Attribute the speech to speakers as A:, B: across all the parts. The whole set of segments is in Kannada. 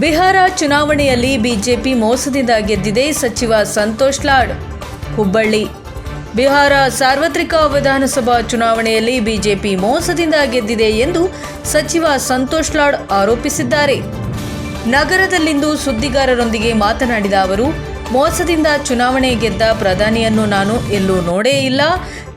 A: ಬಿಹಾರ ಚುನಾವಣೆಯಲ್ಲಿ ಬಿಜೆಪಿ ಮೋಸದಿಂದ ಗೆದ್ದಿದೆ ಸಚಿವ ಸಂತೋಷ್ ಲಾಡ್. ಹುಬ್ಬಳ್ಳಿ. ಬಿಹಾರ ಸಾರ್ವತ್ರಿಕ ವಿಧಾನಸಭಾ ಚುನಾವಣೆಯಲ್ಲಿ ಬಿಜೆಪಿ ಮೋಸದಿಂದ ಗೆದ್ದಿದೆ ಎಂದು ಸಚಿವ ಸಂತೋಷ್ ಲಾಡ್ ಆರೋಪಿಸಿದ್ದಾರೆ. ನಗರದಲ್ಲಿಂದು ಸುದ್ದಿಗಾರರೊಂದಿಗೆ ಮಾತನಾಡಿದ ಅವರು ಮೋಸದಿಂದ ಚುನಾವಣೆ ಗೆದ್ದ ಪ್ರಧಾನಿಯನ್ನು ನಾನು ಎಲ್ಲೂ ನೋಡೇ ಇಲ್ಲ.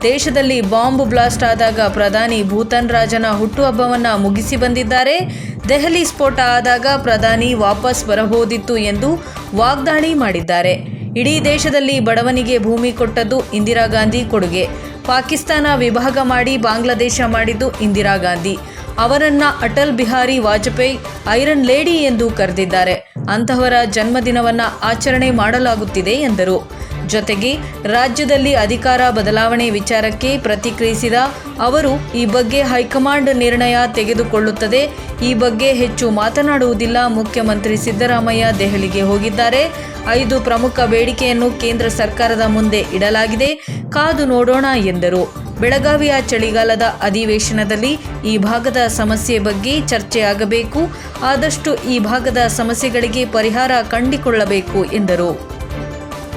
A: ದೇಶದಲ್ಲಿ ಬಾಂಬ್ ಬ್ಲಾಸ್ಟ್ ಆದಾಗ ಪ್ರಧಾನಿ ಭೂತಾನ್ ರಾಜನ ಹುಟ್ಟುಹಬ್ಬವನ್ನು ಮುಗಿಸಿ ಬಂದಿದ್ದಾರೆ. ದೆಹಲಿ ಸ್ಫೋಟ ಆದಾಗ ಪ್ರಧಾನಿ ವಾಪಸ್ ಬರಬಹುದಿತ್ತು ಎಂದು ವಾಗ್ದಾಳಿ ಮಾಡಿದ್ದಾರೆ. ಇಡೀ ದೇಶದಲ್ಲಿ ಬಡವನಿಗೆ ಭೂಮಿ ಕೊಟ್ಟದ್ದು ಇಂದಿರಾ ಗಾಂಧಿ ಕೊಡುಗೆ. ಪಾಕಿಸ್ತಾನ ವಿಭಾಗ ಮಾಡಿ ಬಾಂಗ್ಲಾದೇಶ ಮಾಡಿದ್ದು ಇಂದಿರಾ ಗಾಂಧಿ. ಅವರನ್ನು ಅಟಲ್ ಬಿಹಾರಿ ವಾಜಪೇಯಿ, ಐರನ್ ಲೇಡಿ ಎಂದು ಕರೆದಿದ್ದಾರೆ. ಅಂತಹವರ ಜನ್ಮದಿನವನ್ನ ಆಚರಣೆ ಮಾಡಲಾಗುತ್ತಿದೆ ಎಂದರು. ಜೊತೆಗೆ ರಾಜ್ಯದಲ್ಲಿ ಅಧಿಕಾರ ಬದಲಾವಣೆ ವಿಚಾರಕ್ಕೆ ಪ್ರತಿಕ್ರಿಯಿಸಿದ ಅವರು, ಈ ಬಗ್ಗೆ ಹೈಕಮಾಂಡ್ ನಿರ್ಣಯ ತೆಗೆದುಕೊಳ್ಳುತ್ತದೆ. ಈ ಬಗ್ಗೆ ಹೆಚ್ಚು ಮಾತನಾಡುವುದಿಲ್ಲ. ಮುಖ್ಯಮಂತ್ರಿ ಸಿದ್ದರಾಮಯ್ಯ ದೆಹಲಿಗೆ ಹೋಗಿದ್ದಾರೆ. ಐದು ಪ್ರಮುಖ ಬೇಡಿಕೆಯನ್ನು ಕೇಂದ್ರ ಸರ್ಕಾರದ ಮುಂದೆ ಇಡಲಾಗಿದೆ. ಕಾದು ನೋಡೋಣ ಎಂದರು. ಬೆಳಗಾವಿಯ ಚಳಿಗಾಲದ ಅಧಿವೇಶನದಲ್ಲಿ ಈ ಭಾಗದ ಸಮಸ್ಯೆ ಬಗ್ಗೆ ಚರ್ಚೆಯಾಗಬೇಕು ಆದಷ್ಟು ಈ ಭಾಗದ ಸಮಸ್ಯೆಗಳಿಗೆ ಪರಿಹಾರ ಕಂಡುಕೊಳ್ಳಬೇಕು ಎಂದರು.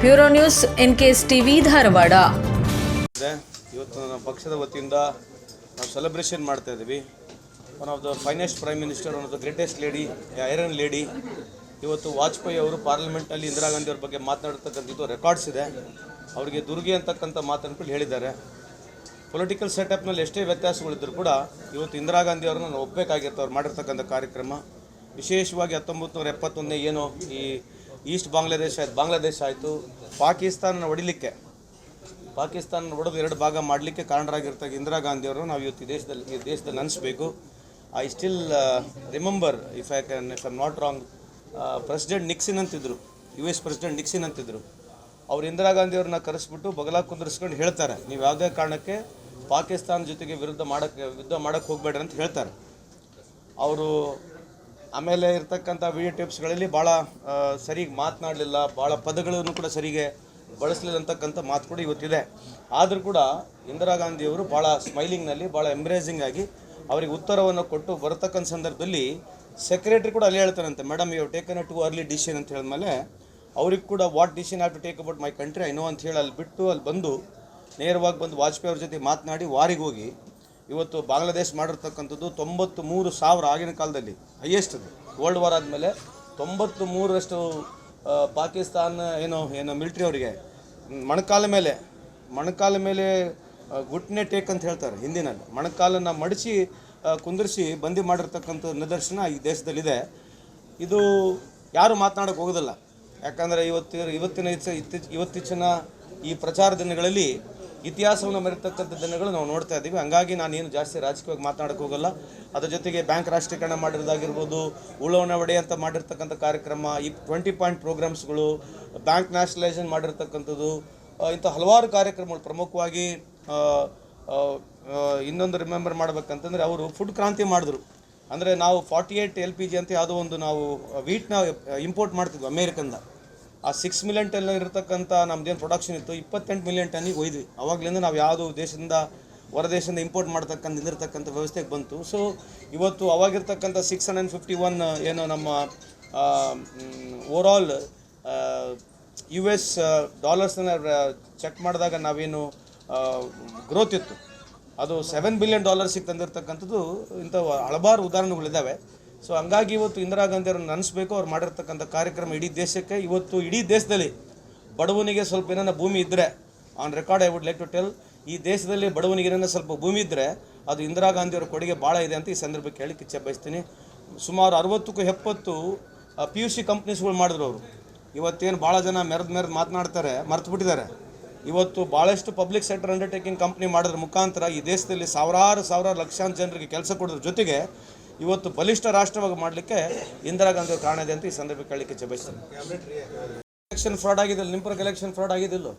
A: Bureau news, NKS TV, Dharwad.
B: ಇವತ್ತು ನಮ್ಮ ಪಕ್ಷದ ವತಿಯಿಂದ ನಾವು ಸೆಲೆಬ್ರೇಷನ್ ಮಾಡ್ತಾ ಇದ್ದೀವಿ. One of the finest prime minister one of the greatest lady iron lady ಇವತ್ತು ವಾಜಪೇಯಿ ಅವರು ಪಾರ್ಲಿಮೆಂಟಲ್ಲಿ ಇಂದಿರಾ ಗಾಂಧಿ ಅವ್ರ ಬಗ್ಗೆ ಮಾತನಾಡ್ತಕ್ಕಂಥದ್ದು ರೆಕಾರ್ಡ್ಸ್ ಇದೆ. ಅವರಿಗೆ ದುರ್ಗಿ ಅಂತಕ್ಕಂಥ ಮಾತನ್ನು ಹೇಳಿದ್ದಾರೆ. ಪೊಲಿಟಿಕಲ್ ಸೆಟಪ್ನಲ್ಲಿ ಎಷ್ಟೇ ವ್ಯತ್ಯಾಸಗಳಿದ್ದರೂ ಕೂಡ ಇವತ್ತು ಇಂದಿರಾ ಗಾಂಧಿ ಅವ್ರನ್ನ ನಾವು ಒಪ್ಪಬೇಕಾಗಿತ್ತು ಅವ್ರು ಮಾಡಿರ್ತಕ್ಕಂಥ ಕಾರ್ಯಕ್ರಮ. ವಿಶೇಷವಾಗಿ ಹತ್ತೊಂಬತ್ತು ನೂರ ಎಪ್ಪತ್ತೊಂದನೇ ಏನು ಈ ಈಸ್ಟ್ ಬಾಂಗ್ಲಾದೇಶ ಆಯ್ತು ಬಾಂಗ್ಲಾದೇಶ ಆಯಿತು ಪಾಕಿಸ್ತಾನ ಹೊಡಿಲಿಕ್ಕೆ ಪಾಕಿಸ್ತಾನ ಒಡೆದು ಎರಡು ಭಾಗ ಮಾಡಲಿಕ್ಕೆ ಕಾರಣರಾಗಿರ್ತಕ್ಕ ಇಂದಿರಾ ಗಾಂಧಿ ಅವರು ನಾವು ಇವತ್ತು ಈ ದೇಶದಲ್ಲಿ ಈ ದೇಶದಲ್ಲಿ ನೆನೆಸ್ಬೇಕು. I still remember if I can if I'm not wrong president Nixon ಅಂತಿದ್ರು ಯು ಎಸ್ ಪ್ರೆಸಿಡೆಂಟ್ ನಿಕ್ಸಿನ್ ಅಂತಿದ್ರು. ಅವ್ರು ಇಂದಿರಾ ಗಾಂಧಿಯವ್ರನ್ನ ಕರೆಸ್ಬಿಟ್ಟು ಬಗಲಾಗಿ ಕುಂದರ್ಸ್ಕೊಂಡು ಹೇಳ್ತಾರೆ, ನೀವು ಯಾವುದೇ ಕಾರಣಕ್ಕೆ ಪಾಕಿಸ್ತಾನ ಜೊತೆಗೆ ವಿರುದ್ಧ ಮಾಡೋಕ್ಕೆ ಯುದ್ಧ ಮಾಡೋಕ್ಕೆ ಹೋಗಬೇಡ್ರಿ ಅಂತ ಹೇಳ್ತಾರೆ. ಅವರು ಆಮೇಲೆ ಇರ್ತಕ್ಕಂಥ ವಿಡಿಯೋ ಟಿಪ್ಸ್ಗಳಲ್ಲಿ ಭಾಳ ಸರಿಗೆ ಮಾತನಾಡಲಿಲ್ಲ, ಭಾಳ ಪದಗಳನ್ನು ಕೂಡ ಸರಿಗೆ ಬಳಸಲಿಲ್ಲ ಅಂತಕ್ಕಂಥ ಮಾತು ಕೂಡ ಇವತ್ತಿದೆ. ಆದರೂ ಕೂಡ ಇಂದಿರಾ ಗಾಂಧಿಯವರು ಭಾಳ ಸ್ಮೈಲಿಂಗ್ನಲ್ಲಿ ಭಾಳ ಎಂಬ್ರೇಸಿಂಗ್ ಆಗಿ ಅವರಿಗೆ ಉತ್ತರವನ್ನು ಕೊಟ್ಟು ಬರತಕ್ಕಂಥ ಸಂದರ್ಭದಲ್ಲಿ ಸೆಕ್ರೆಟರಿ ಕೂಡ ಅಲ್ಲಿ ಹೇಳ್ತಾರಂತೆ madam you taken a too early decision ಅಂತ ಹೇಳಿದ್ಮೇಲೆ, ಅವ್ರಿಗೆ ಕೂಡ what decision have to take about my country I know ಅಂತ ಹೇಳಿ ಅಲ್ಲಿ ಬಿಟ್ಟು, ಅಲ್ಲಿ ಬಂದು ನೇರವಾಗಿ ಬಂದು ವಾಜಪೇಯಿ ಅವ್ರ ಜೊತೆ ಮಾತನಾಡಿ ವಾರಿಗೆ ಹೋಗಿ ಇವತ್ತು ಬಾಂಗ್ಲಾದೇಶ ಮಾಡಿರ್ತಕ್ಕಂಥದ್ದು ತೊಂಬತ್ತು ಮೂರು ಸಾವಿರ ಆಗಿನ ಕಾಲದಲ್ಲಿ ಹೈಯೆಸ್ಟ್ ಅದು. ವರ್ಲ್ಡ್ ವಾರ್ ಆದಮೇಲೆ ತೊಂಬತ್ತು ಮೂರರಷ್ಟು ಪಾಕಿಸ್ತಾನ ಏನು ಏನು ಮಿಲ್ಟ್ರಿ ಅವರಿಗೆ. ಮಣಕಾಲ ಮೇಲೆ ಮಣಕಾಲ ಮೇಲೆ ಗುಟ್ನೆ ಟೇಕ್ ಅಂತ ಹೇಳ್ತಾರೆ ಹಿಂದಿನಲ್ಲಿ. ಮಣಕಾಲನ್ನು ಮಡಚಿ ಕುಂದಿರಿಸಿ ಬಂದಿ ಮಾಡಿರ್ತಕ್ಕಂಥ ನಿದರ್ಶನ ಈ ದೇಶದಲ್ಲಿದೆ. ಇದು ಯಾರು ಮಾತನಾಡೋಕೆ ಹೋಗೋದಿಲ್ಲ. ಯಾಕಂದರೆ ಇವತ್ತು ಇವತ್ತಿನ ಇಚ್ಚ ಈ ಪ್ರಚಾರ ದಿನಗಳಲ್ಲಿ ಇತಿಹಾಸವನ್ನು ಮರೆತಕ್ಕಂಥ ದಿನಗಳು ನಾವು ನೋಡ್ತಾ ಇದ್ದೀವಿ. ಹಂಗಾಗಿ ನಾನೇನು ಜಾಸ್ತಿ ರಾಜಕೀಯವಾಗಿ ಮಾತನಾಡಕ್ಕೆ ಹೋಗಲ್ಲ. ಅದ್ರ ಜೊತೆಗೆ ಬ್ಯಾಂಕ್ ರಾಷ್ಟ್ರೀಕರಣ ಮಾಡಿರೋದಾಗಿರ್ಬೋದು ಉಳವಣ ಒಡೆ ಅಂತ ಮಾಡಿರ್ತಕ್ಕಂಥ ಕಾರ್ಯಕ್ರಮ, ಈ ಟ್ವೆಂಟಿ ಪಾಯಿಂಟ್ ಪ್ರೋಗ್ರಾಮ್ಸ್ಗಳು ಬ್ಯಾಂಕ್ ನ್ಯಾಷನಲೈಸೇಷನ್ ಮಾಡಿರ್ತಕ್ಕಂಥದ್ದು ಇಂಥ ಹಲವಾರು ಕಾರ್ಯಕ್ರಮಗಳು ಪ್ರಮುಖವಾಗಿ ಇನ್ನೊಂದು ರಿಮೆಂಬರ್ ಮಾಡಬೇಕಂತಂದರೆ ಅವರು ಫುಡ್ ಕ್ರಾಂತಿ ಮಾಡಿದ್ರು. ಅಂದರೆ ನಾವು forty eight L P G ಅಂತ ಯಾವುದೋ ಒಂದು ನಾವು ವೀಟ್ನ ಇಂಪೋರ್ಟ್ ಮಾಡ್ತಿದ್ವಿ ಅಮೇರಿಕಂದ ಆ ಸಿಕ್ಸ್ ಮಿಲಿಯನ್ ಟನ್ ಇರತಕ್ಕಂಥ ನಮ್ದೇನು ಪ್ರೊಡಕ್ಷನ್ ಇತ್ತು, ಇಪ್ಪತ್ತೆಂಟು ಮಿಲಿಯನ್ ಟನ್ನಿಗೆ ಒಯ್ದ್ವಿ ಅವಾಗಲಿಂದ ನಾವು ಯಾವುದೋ ದೇಶದಿಂದ, ಹೊರದೇಶದಿಂದ ಇಂಪೋರ್ಟ್ ಮಾಡ್ತಕ್ಕಂಥ ಇಲ್ಲಿರ್ತಕ್ಕಂಥ ವ್ಯವಸ್ಥೆಗೆ ಬಂತು. ಸೊ ಇವತ್ತು ಅವಾಗಿರ್ತಕ್ಕಂಥ ಸಿಕ್ಸ್ ಹಂಡ್ರೆಡ್ ಫಿಫ್ಟಿ ಒನ್ ಏನು ನಮ್ಮ ಓವರಾಲ್ ಯು ಎಸ್ ಡಾಲರ್ಸನ್ನ ಚೆಕ್ ಮಾಡಿದಾಗ ನಾವೇನು ಗ್ರೋತ್ ಇತ್ತು. ಅದು ಸೆವೆನ್ ಬಿಲಿಯನ್ ಡಾಲರ್ಸಿಗೆ ತಂದಿರತಕ್ಕಂಥದ್ದು ಇಂಥ ಹಲವಾರು ಉದಾಹರಣೆಗಳಿದ್ದಾವೆ. ಸೊ ಹಂಗಾಗಿ ಇವತ್ತು ಇಂದಿರಾ ಗಾಂಧಿ ಅವ್ರನ್ನ ನೆನೆಸ್ಬೇಕು, ಅವ್ರು ಮಾಡಿರ್ತಕ್ಕಂಥ ಕಾರ್ಯಕ್ರಮ ಇಡೀ ದೇಶಕ್ಕೆ. ಇವತ್ತು ಇಡೀ ದೇಶದಲ್ಲಿ ಬಡವನಿಗೆ ಸ್ವಲ್ಪ ಏನಾರ ಭೂಮಿ ಇದ್ದರೆ on record I would like to tell ಈ ದೇಶದಲ್ಲಿ ಬಡವನಿಗೆ ಏನಾರ ಸ್ವಲ್ಪ ಭೂಮಿ ಇದ್ದರೆ ಅದು ಇಂದಿರಾ ಗಾಂಧಿ ಅವರ ಕೊಡುಗೆ ಭಾಳ ಇದೆ ಅಂತ ಈ ಸಂದರ್ಭಕ್ಕೆ ಹೇಳಕ್ಕೆ ಇಚ್ಛೆ ಬಯಸ್ತೀನಿ. ಸುಮಾರು ಅರವತ್ತಕ್ಕೂ ಎಪ್ಪತ್ತು ಪಿ ಯು ಸಿ ಕಂಪ್ನೀಸ್ಗಳು ಮಾಡಿದ್ರು ಅವರು. ಇವತ್ತೇನು ಭಾಳ ಜನ ಮೆರೆದು ಮೆರೆದು ಮಾತನಾಡ್ತಾರೆ, ಮರ್ತು ಬಿಟ್ಟಿದ್ದಾರೆ. ಇವತ್ತು ಭಾಳಷ್ಟು ಪಬ್ಲಿಕ್ ಸೆಕ್ಟರ್ ಅಂಡರ್ಟೇಕಿಂಗ್ ಕಂಪ್ನಿ ಮಾಡೋದ್ರ ಮುಖಾಂತರ ಈ ದೇಶದಲ್ಲಿ ಸಾವಿರಾರು ಸಾವಿರಾರು ಲಕ್ಷಾಂತರ ಜನರಿಗೆ ಕೆಲಸ ಕೊಡೋದ್ರ ಜೊತೆಗೆ ಇವತ್ತು ಬಲಿಷ್ಠ ರಾಷ್ಟ್ರವಾಗಿ ಮಾಡಲಿಕ್ಕೆ ಇಂದಿರಾ ಗಾಂಧಿ ಕಾರಣ ಇದೆ ಅಂತ ಈ ಸಂದರ್ಭಕ್ಕೆ ಹೇಳಲಿಕ್ಕೆ ಇಚ್ಛೆ ಬಯಸ್ತೀನಿ. ಎಲೆಕ್ಷನ್ ಫ್ರಾಡ್ ಆಗಿದೆ ನಿಮ್ಮ ಎಲೆಕ್ಷನ್ ಫ್ರಾಡ್ ಆಗಿದಿಲ್ಲ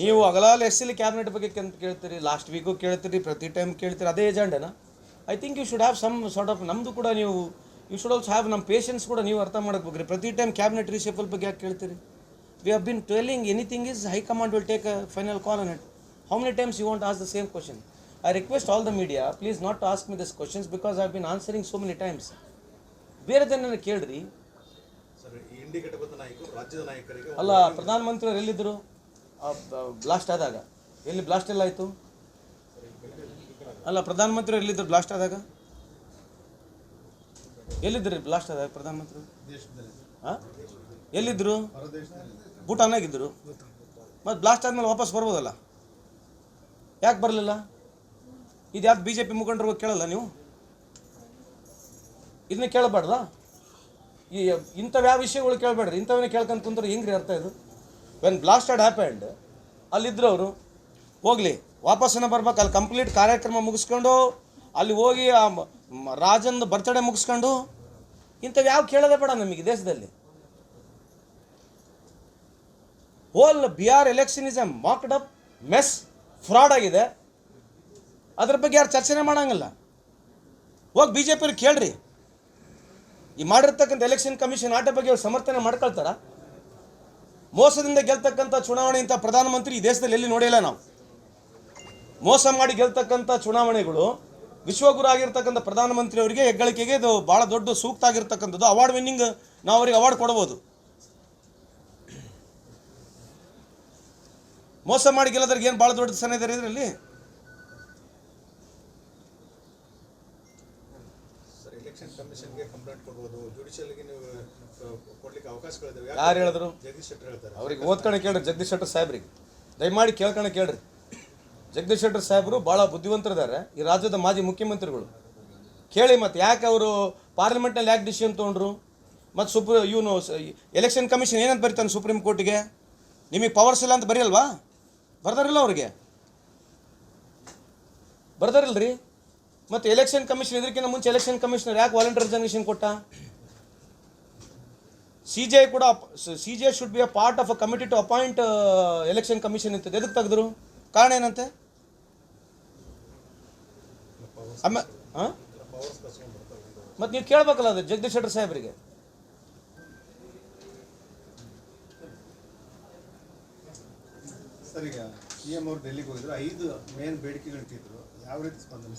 B: ನೀವು ಅಗಲಾಲ ಎಸ್ ಕ್ಯಾಬಿನೆಟ್ ಬಗ್ಗೆ ಅಂತ ಕೇಳ್ತೀರಿ ಲಾಸ್ಟ್ ವೀಕು ಕೇಳ್ತೀರಿ, ಪ್ರತಿ ಟೈಮ್ ಕೇಳ್ತೀರಿ, ಅದೇ ಏಜೆಂಡನ I think you should have some sort of ನಮ್ಮದು ಕೂಡ ನೀವು ಯು ಶುಡ್ ಆಲ್ಸೋ ಹ್ಯಾವ್ ನಮ್ಮ ಪೇಷನ್ಸ್ ಕೂಡ ನೀವು ಅರ್ಥ ಮಾಡಬೇಕು ಪ್ರತಿ ಟೈಮ್ ಕ್ಯಾಬಿನೆಟ್ ರಿಷಫಲ್ ಬಗ್ಗೆ ಯಾಕೆ ಕೇಳ್ತೀರಿ? We have been telling anything is high command will take a final call on it how many times you want ask the same question I request all the media please not ask me this questions because I been answering so many times ಬೇರೆ ಜನರನ್ನ ಕೇಳ್ರಿ. ಅಲ್ಲ ಪ್ರಧಾನಮಂತ್ರಿಯವರು ಎಲ್ಲಿದ್ದರು ಬ್ಲಾಸ್ಟ್ ಆದಾಗ. ಎಲ್ಲಿ ಬ್ಲಾಸ್ಟ್ ಎಲ್ಲ ಆಯಿತು? ಅಲ್ಲ ಪ್ರಧಾನಮಂತ್ರಿ ಎಲ್ಲಿದ್ದರು ಬ್ಲಾಸ್ಟ್ ಆದಾಗ? ಎಲ್ಲಿದ್ದರು ಬ್ಲಾಸ್ಟ್ ಆದಾಗ ಪ್ರಧಾನಮಂತ್ರಿ ಹಾಂ ಎಲ್ಲಿದ್ದರು ಭೂಟಾನಾಗಿದ್ದರು ಮತ್ತು ಬ್ಲಾಸ್ಟ್ ಆದಮೇಲೆ ವಾಪಸ್ ಬರ್ಬೋದಲ್ಲ? ಯಾಕೆ ಬರಲಿಲ್ಲ? ಇದು ಯಾವ್ದು ಬಿ ಜೆ ಪಿ ಮುಖಂಡರು ಕೇಳಲ್ಲ ನೀವು? ಇದನ್ನ ಕೇಳಬಾರ್ದಾ? ಈ ಇಂಥವು ಯಾವ ವಿಷಯಗಳು ಕೇಳಬೇಡ್ರಿ. ಇಂಥವನ್ನೇ ಕೇಳ್ಕೊಂತ ಕುಂತ್ರೆ ಹೆಂಗ್ರಿ ಅರ್ಥ ಇದು? ವೆನ್ ಬ್ಲಾಸ್ಟೆಡ್ ಹ್ಯಾಪೆಂಡ್ ಅಲ್ಲಿದ್ದರು ಅವರು ಹೋಗಲಿ, ವಾಪಸ್ಸನ್ನು ಬರ್ಬೇಕು. ಅಲ್ಲಿ ಕಂಪ್ಲೀಟ್ ಕಾರ್ಯಕ್ರಮ ಮುಗಿಸ್ಕೊಂಡು, ಅಲ್ಲಿ ಹೋಗಿ ಆ ರಾಜನ ಬರ್ತಡೇ ಮುಗಿಸ್ಕೊಂಡು ಇಂಥವು ಯಾವ ಕೇಳೋದೇ ಬೇಡ ನಮಗೆ ದೇಶದಲ್ಲಿ. Whole our election is a mocked up mess fraud ಆಗಿದೆ. ಅದ್ರ ಬಗ್ಗೆ ಯಾರು ಚರ್ಚೆನೇ ಮಾಡಂಗಿಲ್ಲ. ಹೋಗಿ ಬಿ ಜೆ ಪಿ ಕೇಳ್ರಿ. ಈ ಮಾಡಿರ್ತಕ್ಕಂಥ ಎಲೆಕ್ಷನ್ ಕಮಿಷನ್ ಆಟ ಬಗ್ಗೆ ಅವ್ರು ಸಮರ್ಥನೆ ಮಾಡ್ಕೊಳ್ತಾರ? ಮೋಸದಿಂದ ಗೆಲ್ತಕ್ಕಂಥ ಚುನಾವಣೆ ಇಂಥ ಪ್ರಧಾನಮಂತ್ರಿ ಈ ದೇಶದಲ್ಲಿ ಎಲ್ಲಿ ನೋಡಿಲ್ಲ ನಾವು. ಮೋಸ ಮಾಡಿ ಗೆಲ್ತಕ್ಕಂಥ ಚುನಾವಣೆಗಳು ವಿಶ್ವಗುರು ಆಗಿರ್ತಕ್ಕಂಥ ಪ್ರಧಾನಮಂತ್ರಿ ಅವರಿಗೆ ಹೆಗ್ಗಳಿಕೆಗೆ ಇದು ಭಾಳ ದೊಡ್ಡ ಸೂಕ್ತ ಆಗಿರ್ತಕ್ಕಂಥದ್ದು. ಅವಾರ್ಡ್ ವಿನ್ನಿಂಗ್ ನಾವು ಅವರಿಗೆ ಅವಾರ್ಡ್ ಕೊಡ್ಬೋದು. ಮೋಸ ಮಾಡಿ ಗೆಲ್ಲದ್ರಿಗೆ ಏನು ಭಾಳ ದೊಡ್ಡ ಸನ್ನಿಧಾನ ಇದರಲ್ಲಿ
C: ಸರ್ ಎಲೆಕ್ಷನ್ ಕಮಿಷನ್ಗೆ ಕಂಪ್ಲೇಂಟ್ ಕೊಡ್ಬೋದು. ಜುಡಿಷಿಯಲ್ಗೆ ನೀವು ಆ, ಕೊಡ್ಲಿಕ್ಕೆ ಅವಕಾಶಗಳಿದಾವೆ.
B: ಯಾರು ಹೇಳಿದ್ರು?
C: ಜಗದೀಶ್ ಶೆಟ್ಟರ್ ಹೇಳ್ತಾರೆ.
B: ಅವ್ರಿಗೆ ಓದ್ಕೊಂಡು ಕೇಳ್ರಿ ಜಗದೀಶ್ ಶೆಟ್ಟರ್ ಸಾಹೇಬ್ರಿಗೆ. ದಯಮಾಡಿ ಕೇಳ್ಕೊಂಡು ಕೇಳ್ರಿ. ಜಗದೀಶ್ ಶೆಟ್ಟರ್ ಸಾಹೇಬರು ಭಾಳ ಬುದ್ಧಿವಂತರಿದ್ದಾರೆ. ಈ ರಾಜ್ಯದ ಮಾಜಿ ಮುಖ್ಯಮಂತ್ರಿಗಳು. ಕೇಳಿ ಮತ್ತೆ ಯಾಕೆ ಅವರು ಪಾರ್ಲಿಮೆಂಟ್ನಲ್ಲಿ ಯಾಕೆ ಡಿಸಿಷನ್ ತೊಗೊಂಡ್ರು? ಮತ್ತು ಸುಪ್ರೀ ಇವನು ಎಲೆಕ್ಷನ್ ಕಮಿಷನ್ ಏನಂತ ಬರೀತಾನೆ ಸುಪ್ರೀಂ ಕೋರ್ಟಿಗೆ? ನಿಮಗೆ ಪವರ್ಸ್ ಇಲ್ಲ ಅಂತ ಬರೆಯಲ್ವಾ? ಬರ್ದಾರಿಲ್ಲ ಅವ್ರಿಗೆ. ಬರ್ದಾರಿಲ್ರಿ? ಮತ್ತು ಎಲೆಕ್ಷನ್ ಕಮಿಷನ್ ಇದಕ್ಕಿಂತ ಮುಂಚೆ ಎಲೆಕ್ಷನ್ ಕಮಿಷನರ್ ಯಾಕೆ ವಾಲಂಟಿಯರ್ ರಿಸರ್ವೇಷನ್ ಕೊಟ್ಟ? ಸಿ ಜೆ ಕೂಡ C J should be a part of a committee to appoint election commission ಅಂತ ಎದಕ್ಕೆ ತೆಗೆದ್ರು? ಕಾರಣ ಏನಂತೆ? ಆಮೇಲೆ ಮತ್ತು ನೀವು ಕೇಳಬೇಕಲ್ಲ ಅದು ಜಗದೀಶ್ ಶೆಟ್ಟರ್ ಸಾಹೇಬರಿಗೆ.
C: ಸರಿ, ಈಗ ಸಿ ಎಂ ಅವರು ಡೆಲ್ಲಿಗೆ ಹೋಗಿದ್ರು, ಐದು ಮೇನ್ ಬೇಡಿಕೆಗಳಿಟ್ಟಿದ್ರು. ಯಾವ ರೀತಿ ಸ್ಪಂದನೆ